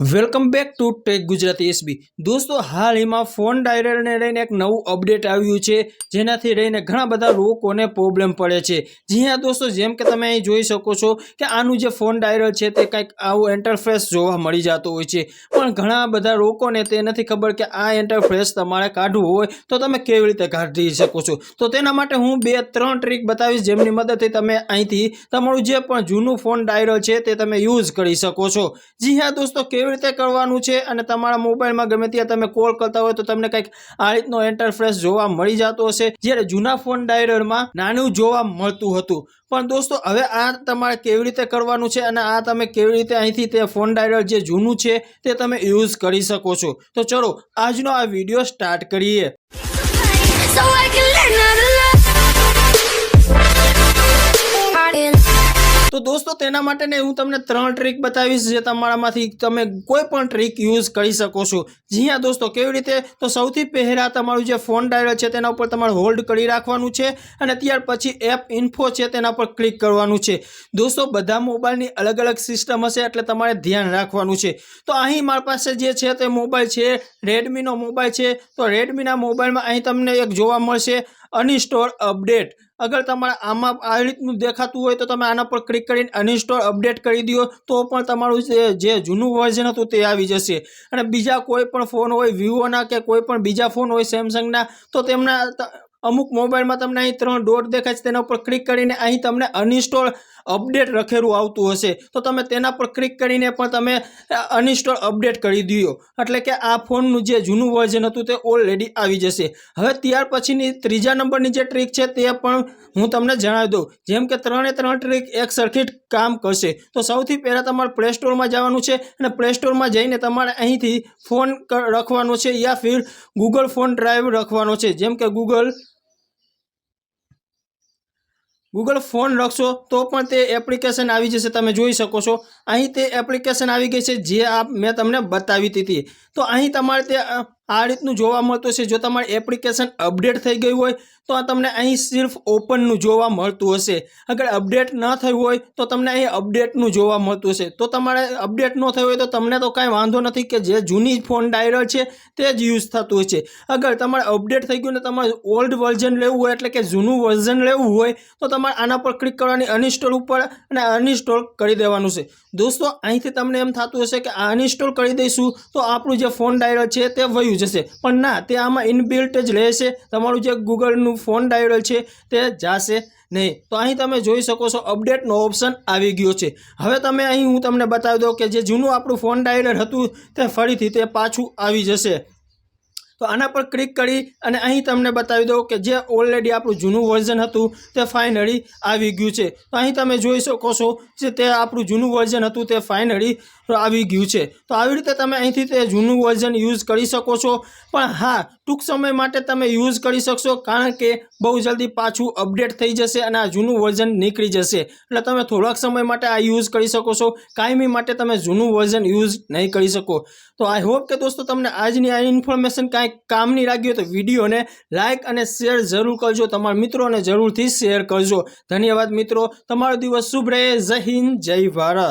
Welcome back to tech Gujarati SB દોસ્તો, હાલ એમાં ફોન ડાયરલને લઈને એક નવું અપડેટ આવ્યું છે, જેનાથી રહીને ઘણા બધા લોકોને પ્રોબ્લેમ પડે છે. જી હા, દોસ્તો, જેમ કે તમે અહીં જોઈ શકો છો કે આનું જે ફોન ડાયરલ છે, તે કંઈક આવું એન્ટરફેસ જોવા મળી જતું હોય છે. પણ ઘણા બધા લોકોને તે નથી ખબર કે આ એન્ટરફેસ તમારે કાઢવું હોય તો તમે કેવી રીતે કાઢી શકો છો. તો તેના માટે હું બે, ત્રણ ટ્રીક બતાવીશ જેમની મદદથી તમે અહીંથી તમારું જે પણ જૂનું ફોન ડાયરલ છે, તે તમે યુઝ કરી શકો છો. જી હા, દોસ્તો, કેવી રીતે કરવાનું છે અને તમારા મોબાઈલમાં ગમે ત્યાં તમે કોલ કરતા હોય તો તમને કંઈક આ રીતનો ઇન્ટરફેસ જોવા મળી જતો હશે. જ્યારે જૂના ફોન ડાયલરમાં નાનું જોવા મળતું હતું. પણ દોસ્તો, હવે આ તમારે કેવી રીતે કરવાનું છે અને આ તમે કેવી રીતે અહીંથી તે ફોન ડાયલર જે જૂનું છે તે તમે યુઝ કરી શકો છો? તો ચલો, આજનો આ વીડિયો સ્ટાર્ટ કરીએ. તો દોસ્તો, તેના માટે ને હું તમને ત્રણ ટ્રીક બતાવીશ જે તમારામાંથી તમે કોઈ પણ ટ્રીક યુઝ કરી શકો છો. જી હા દોસ્તો, કેવી રીતે? તો સૌથી પહેલાં તમારું જે ફોન ડાયલ છે તેના ઉપર તમારે હોલ્ડ કરી રાખવાનું છે અને ત્યાર પછી એપ ઇન્ફો છે તેના પર ક્લિક કરવાનું છે. દોસ્તો, બધા મોબાઈલની અલગ અલગ સિસ્ટમ હશે એટલે તમારે ધ્યાન રાખવાનું છે. તો અહીં મારી પાસે જે છે તે મોબાઈલ છે, રેડમીનો મોબાઈલ છે. તો રેડમીના મોબાઈલમાં અહીં તમને એક જોવા મળશે અનઇન્સ્ટોલ અપડેટ અગર તમારે આમાં આ રીતનું દેખાતું હોય તો તમે આના પર ક્લિક કરીને અનઇન્સ્ટોલ અપડેટ કરી દો, તો પણ તમારું જે જૂનું વર્ઝન હતું તે આવી જશે. અને બીજા કોઈ પણ ફોન હોય વિવોના કે કોઈ પણ બીજા ફોન હોય સેમસંગના તો તેમના અમુક મોબાઈલમાં તમને અહીં ત્રણ ડોટ દેખાય છે, તેના ઉપર ક્લિક કરીને અહીં તમને અનઇન્સ્ટોલ અપડેટ લખેલું આવતું હશે. તો તમે તેના પર ક્લિક કરીને પણ તમે અનઇન્સ્ટોલ અપડેટ કરી દો એટલે કે આ ફોનનું જે જૂનું વર્ઝન હતું તે ઓલરેડી આવી જશે. હવે ત્યાર પછીની ત્રીજા નંબરની જે ટ્રીક છે તે પણ હું તમને જણાવી દઉં. જેમ કે ત્રણે ત્રણ ટ્રીક એક સરખી કામ કરશે. તો સૌથી પહેલાં તમારે પ્લે સ્ટોરમાં જવાનું છે અને પ્લે સ્ટોરમાં જઈને તમારે અહીંથી ફોન રખવાનો છે યા ફિર ગૂગલ ફોન ડ્રાઈવ રખવાનો છે. જેમ કે ગૂગલ ગૂગલ ફોન લખશો તો પણ તે એપ્લિકેશન આવી જશે, તમે જોઈ શકો છો. અહીં તે એપ્લિકેશન આવી ગઈ છે, જે આ મેં તમને બતાવી હતી. તો અહીં તમારે તે આ રીતનું જોવા મળતું છે જો તમારી એપ્લિકેશન અપડેટ થઈ ગઈ હોય, તો આ તમને અહીં સિર્ફ ઓપનનું જોવા મળતું હશે. અગર અપડેટ ન થયું હોય, તો તમને અહીં અપડેટનું જોવા મળતું હશે. તો તમારે અપડેટ ન થયું હોય, તો તમને તો કાંઈ વાંધો નથી કે જે જૂની ફોન ડાયરલ છે, તે જ યુઝ થતું છે અગર તમારે અપડેટ થઈ ગયું ને તમારે ઓલ્ડ વર્ઝન લેવું હોય, એટલે કે જૂનું વર્ઝન લેવું હોય, તો તમારે આના પર ક્લિક કરવાની અનઇન્સ્ટોલ ઉપર અને અનઇન્સ્ટોલ કરી દેવાનું છે. દોસ્તો, અહીંથી તમને એમ થતું હશે કે આ અનઇન્સ્ટોલ કરી દઈશું, તો આપણું જે ફોન ડાયરલ છે, તે વયું જશે. પણ ના, તે આમાં ઇનબિલ્ટ જ રહેશે. તમારું જે ગૂગલનું ફોન ડાયરલ છે, તે જાશે નહીં. તો અહીં તમે જોઈ શકો છો, અપડેટનો ઓપ્શન આવી ગયો છે. હવે તમે અહીં હું તમને બતાવી દઉં કે જે જૂનું આપણું ફોન ડાયરલ હતું, તે ફરીથી તે પાછું આવી જશે. તો આના પર ક્લિક કરી અને અહીં તમને બતાવી દઉં કે જે ઓલરેડી આપણું જૂનું વર્ઝન હતું, તે ફાઇનલી આવી ગયું છે. તો અહીં તમે જોઈ શકો છો કે તે આપણું જૂનું વર્ઝન હતું, તે ફાઇનલી આવી ગયું છે. તો આવી રીતે તમે અહીંથી તે જૂનું વર્ઝન યુઝ કરી શકો છો. પણ હા, ટૂંક સમય માટે તમે યુઝ કરી શકશો, કારણ કે બહુ જલ્દી પાછું અપડેટ થઈ જશે અને આ જૂનું વર્ઝન નીકળી જશે. એટલે તમે થોડાક સમય માટે આ યુઝ કરી શકો છો. કાયમી માટે તમે જૂનું વર્ઝન યુઝ નહીં કરી શકો. તો આઈ હોપ કે દોસ્તો તમને આજની આ ઇન્ફોર્મેશન કાંઈક કામની લાગી હોય તો વિડીયોને લાઇક અને શેર જરૂર કરજો. તમારા મિત્રોને જરૂરથી શેર કરજો. ધન્યવાદ મિત્રો. તમારો દિવસ શુભ રહે. જય હિન્દ, જય ભારત.